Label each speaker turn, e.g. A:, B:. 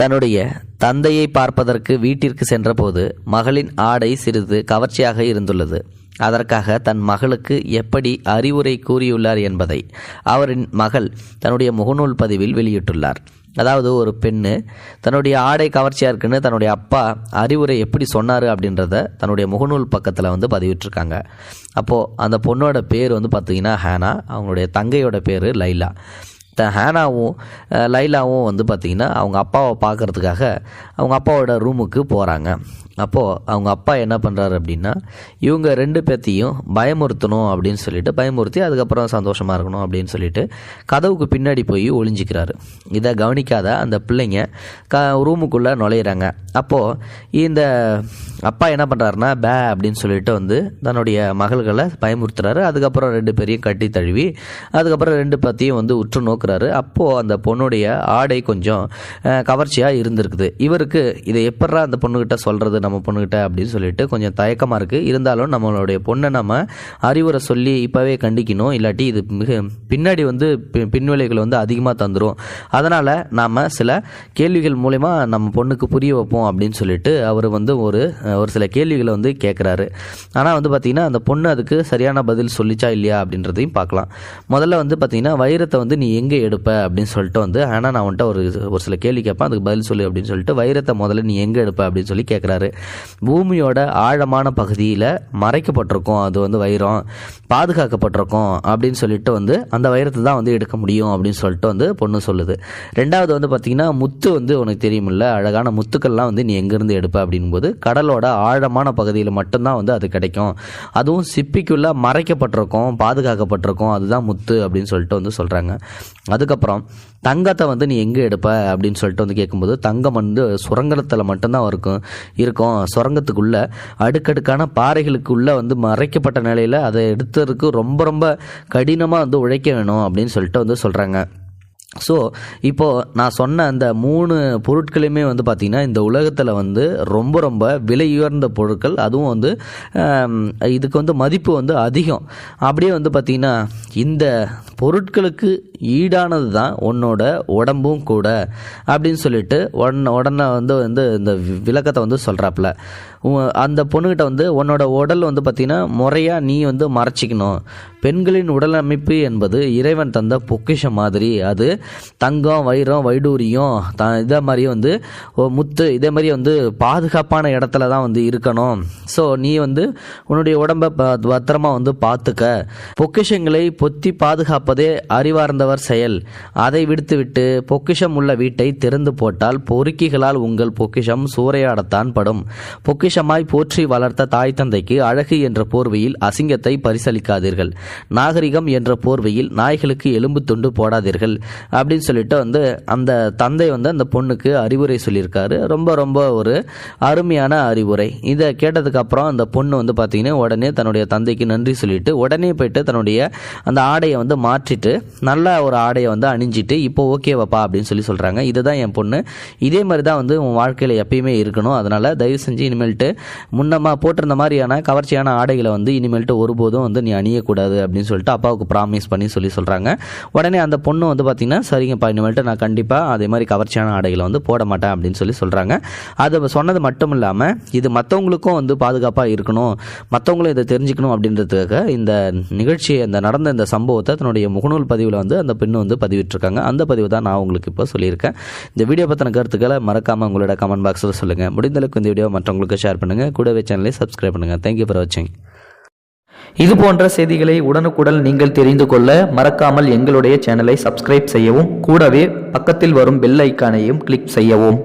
A: தன்னுடைய தந்தையை பார்ப்பதற்கு வீட்டிற்கு சென்றபோது மகளின் ஆடை சிறிது கவர்ச்சியாக இருந்துள்ளது. அதற்காக தன் மகளுக்கு எப்படி அறிவுரை கூறியுள்ளார் என்பதை அவரின் மகள் தன்னுடைய முகநூல் பதிவில் வெளியிட்டுள்ளார். அதாவது ஒரு பெண்ணு தன்னுடைய ஆடை கவர்ச்சியாக இருக்குன்னு தன்னுடைய அப்பா அறிவுரை எப்படி சொன்னார் அப்படின்றத தன்னுடைய முகநூல் பக்கத்தில் வந்து பதிவிட்டிருக்காங்க. அப்போது அந்த பொண்ணோட பேர் வந்து பார்த்திங்கன்னா ஹேனா அவங்களுடைய தங்கையோட பேர் லைலா. த ஹேனாவும் லைலாவும் வந்து பார்த்திங்கன்னா அவங்க அப்பாவை பார்க்கறதுக்காக அவங்க அப்பாவோட ரூமுக்கு போகிறாங்க அப்போது அவங்க அப்பா என்ன பண்ணுறாரு அப்படின்னா இவங்க ரெண்டு பேர்த்தையும் பயமுறுத்தணும் அப்படின்னு சொல்லிட்டு பயமுறுத்தி அதுக்கப்புறம் சந்தோஷமாக இருக்கணும் அப்படின்னு சொல்லிட்டு கதவுக்கு பின்னாடி போய் ஒளிஞ்சிக்கிறாரு. இதை கவனிக்காத அந்த பிள்ளைங்க க ரூமுக்குள்ளே நுழையிறாங்க. அப்போது இந்த அப்பா என்ன பண்ணுறாருன்னா பே அப்படின்னு சொல்லிட்டு வந்து தன்னுடைய மகள்களை பயமுறுத்துறாரு. அதுக்கப்புறம் ரெண்டு பேரையும் கட்டி தழுவி அதுக்கப்புறம் ரெண்டு பத்தியும் வந்து உற்று நோக்குறாரு. அப்போது அந்த பொண்ணுடைய ஆடை கொஞ்சம் கவர்ச்சியாக இருந்திருக்குது. இவருக்கு இதை எப்பட்றா அந்த பொண்ணுக்கிட்ட சொல்கிறது நம்ம பொண்ணுக்கிட்ட அப்படின்னு சொல்லிட்டு கொஞ்சம் தயக்கமாக இருக்குது இருந்தாலும் நம்மளுடைய பொண்ணை நம்ம அறிவுரை சொல்லி இப்போவே கண்டிக்கணும். இல்லாட்டி இது மிக பின்னாடி வந்து பின்விளைகள் வந்து அதிகமாக தந்துடும் அதனால் நாம் சில கேள்விகள் மூலயமா நம்ம பொண்ணுக்கு புரிய வைப்போம். அப்படின்னு சொல்லிட்டு அவர் வந்து ஒரு ஒரு சில கேள்விகளை வந்து கேட்குறாரு ஆனால் வந்து பார்த்திங்கன்னா அந்த பொண்ணு அதுக்கு சரியான பதில் சொல்லிச்சா இல்லையா அப்படின்றதையும் பார்க்கலாம் முதல்ல வந்து பார்த்திங்கன்னா வைரத்தை வந்து நீ எங்கே எடுப்ப அப்படின்னு சொல்லிட்டு வந்து ஆனால் நான் வந்துட்டு ஒரு ஒரு சில கேள்வி கேட்பேன். அதுக்கு பதில் சொல்லு அப்படின்னு சொல்லிட்டு வைரத்தை முதல்ல நீ எங்கே எடுப்ப அப்படின்னு சொல்லி கேட்குறாரு பூமியோட ஆழமான பகுதியில் மறைக்கப்பட்டிருக்கும். அது வந்து வைரம் பாதுகாக்கப்பட்டிருக்கும் அப்படின்னு சொல்லிட்டு வந்து அந்த வைரத்தை தான் வந்து எடுக்க முடியும் அப்படின்னு சொல்லிட்டு வந்து பொண்ணு சொல்லுது. ரெண்டாவது வந்து பார்த்திங்கன்னா முத்து வந்து உனக்கு தெரியுமில்ல அழகான முத்துக்கள்லாம் வந்து நீ எங்கேருந்து எடுப்ப அப்படிங்கும்போது கடலோட ஆழமான பகுதியில் மட்டும்தான் வந்து அது கிடைக்கும். அதுவும் சிப்பிக்குள்ளே மறைக்கப்பட்டிருக்கும் பாதுகாக்கப்பட்டிருக்கும். அதுதான் முத்து அப்படின்னு சொல்லிட்டு வந்து சொல்கிறாங்க அதுக்கப்புறம் தங்கத்தை வந்து நீ எங்கே எடுப்ப அப்படின்னு சொல்லிட்டு வந்து கேட்கும்போது தங்கம் வந்து சுரங்கத்தில் மட்டும்தான் இருக்கும் இருக்கும். சுரங்கத்துக்குள்ளே அடுக்கடுக்கான பாறைகளுக்குள்ளே வந்து மறைக்கப்பட்ட நிலையில் அதை எடுத்ததுக்கு ரொம்ப ரொம்ப கடினமாக வந்து உழைக்க வேணும் அப்படின்னு சொல்லிட்டு வந்து சொல்கிறாங்க ஸோ இப்போது நான் சொன்ன அந்த மூணு பொருட்களையுமே வந்து பார்த்திங்கன்னா இந்த உலகத்தில் வந்து ரொம்ப ரொம்ப விலை உயர்ந்த பொருட்கள். அதுவும் வந்து இதுக்கு வந்து மதிப்பு வந்து அதிகம். அப்படியே வந்து பார்த்திங்கன்னா இந்த பொருட்களுக்கு ஈடானது தான் உன்னோட உடம்பும் கூட அப்படின்னு சொல்லிட்டு உடனே உடனே வந்து வந்து இந்த விளக்கத்தை வந்து சொல்கிறாப்புல அந்த பொண்ணுகிட்ட வந்து உன்னோட உடல் வந்து பார்த்திங்கன்னா முறையாக நீ வந்து மறைச்சிக்கணும். பெண்களின் உடல் அமைப்பு என்பது இறைவன் தந்த பொக்கிஷம் மாதிரி. அது தங்கம் வைரம் வைடூரியம் த இதே மாதிரி வந்து முத்து இதே மாதிரி வந்து பாதுகாப்பான இடத்துல தான் வந்து இருக்கணும். ஸோ நீ வந்து உன்னுடைய உடம்பை பத்திரமா வந்து பார்த்துக்க பொக்கிஷங்களை பொத்தி பாதுகாப்பதே அறிவார்ந்தவர் செயல். அதை விடுத்துவிட்டு பொக்கிஷம் உள்ள வீட்டை திறந்து போட்டால் பொறுக்கிகளால் உங்கள் பொக்கிஷம் சூறையாடத்தான் படும். பொக்கிஷமாய் போற்றி வளர்த்த தாய் தந்தைக்கு அழகு என்ற போர்வையில் அசிங்கத்தை பரிசளிக்காதீர்கள். நாகரிகம் என்ற போர்வையில் நாய்களுக்கு எலும்பு துண்டு போடாதீர்கள். அப்படின்னு சொல்லிட்டு வந்து அந்த தந்தை வந்து அந்த பொண்ணுக்கு அறிவுரை சொல்லியிருக்காரு. ரொம்ப ரொம்ப ஒரு அருமையான அறிவுரை. இதை கேட்டதுக்கு அப்புறம் அந்த பொண்ணு வந்து பார்த்தீங்கன்னா உடனே தன்னுடைய தந்தைக்கு நன்றி சொல்லிட்டு உடனே போயிட்டு தன்னுடைய அந்த ஆடையை வந்து மாற்றிட்டு நல்லா ஒரு ஆடையை வந்து அணிஞ்சிட்டு இப்போ ஓகேவாப்பா அப்படின்னு சொல்லி சொல்கிறாங்க இதுதான் என் பொண்ணு. இதே மாதிரி தான் வந்து உன் வாழ்க்கையில் எப்பயுமே இருக்கணும். அதனால் தயவு செஞ்சு இனிமேல்ட்டு முன்னமாக போட்டிருந்த மாதிரியான கவர்ச்சியான ஆடைகளை வந்து இனிமேல்ட்டு ஒருபோதும் வந்து நீ அணியக்கூடாது அப்படின்னு சொல்லிட்டு அப்பாவுக்கு ப்ராமிஸ் பண்ணி சொல்லி சொல்கிறாங்க உடனே அந்த பொண்ணு வந்து பார்த்திங்கன்னா சரிங்கப்பா இனிமேல்ட்டு நான் கண்டிப்பாக அதே மாதிரி கவர்ச்சியான ஆடைகளை வந்து போட மாட்டேன் அப்படின்னு சொல்லி சொல்கிறாங்க அது சொன்னது மட்டும் இல்லாமல் இது மற்றவங்களுக்கும் வந்து பாதுகாப்பாக இருக்கணும். மற்றவங்களும் இதை தெரிஞ்சுக்கணும் அப்படின்றதுக்காக இந்த நிகழ்ச்சியை இந்த நடந்த இந்த சம்பவத்தை தன்னுடைய முகநூல் பதிவில் வந்து அந்த அந்த பெண்ணு வந்து பதிவிட்டிருக்காங்க. அந்த பதிவு தான் நான் உங்களுக்கு இப்போ சொல்லியிருக்கேன். இந்த வீடியோ பற்றின கருத்துக்களை மறக்காமல் உங்களோட கமெண்ட் பாக்ஸில் சொல்லுங்கள் முடிந்தளவுக்கு இந்த வீடியோ மற்றவங்களுக்கு ஷேர் பண்ணுங்கள் கூடவே சேனலை சப்ஸ்கிரைப் பண்ணுங்கள் தேங்க்யூ ஃபார் வாட்சிங்
B: இது போன்ற செய்திகளை உடனுக்குடன் நீங்கள் தெரிந்து கொள்ள மறக்காமல் எங்களுடைய சேனலை சப்ஸ்கிரைப் செய்யவும் கூடவே பக்கத்தில் வரும் பெல் ஐக்கானையும் கிளிக் செய்யவும்.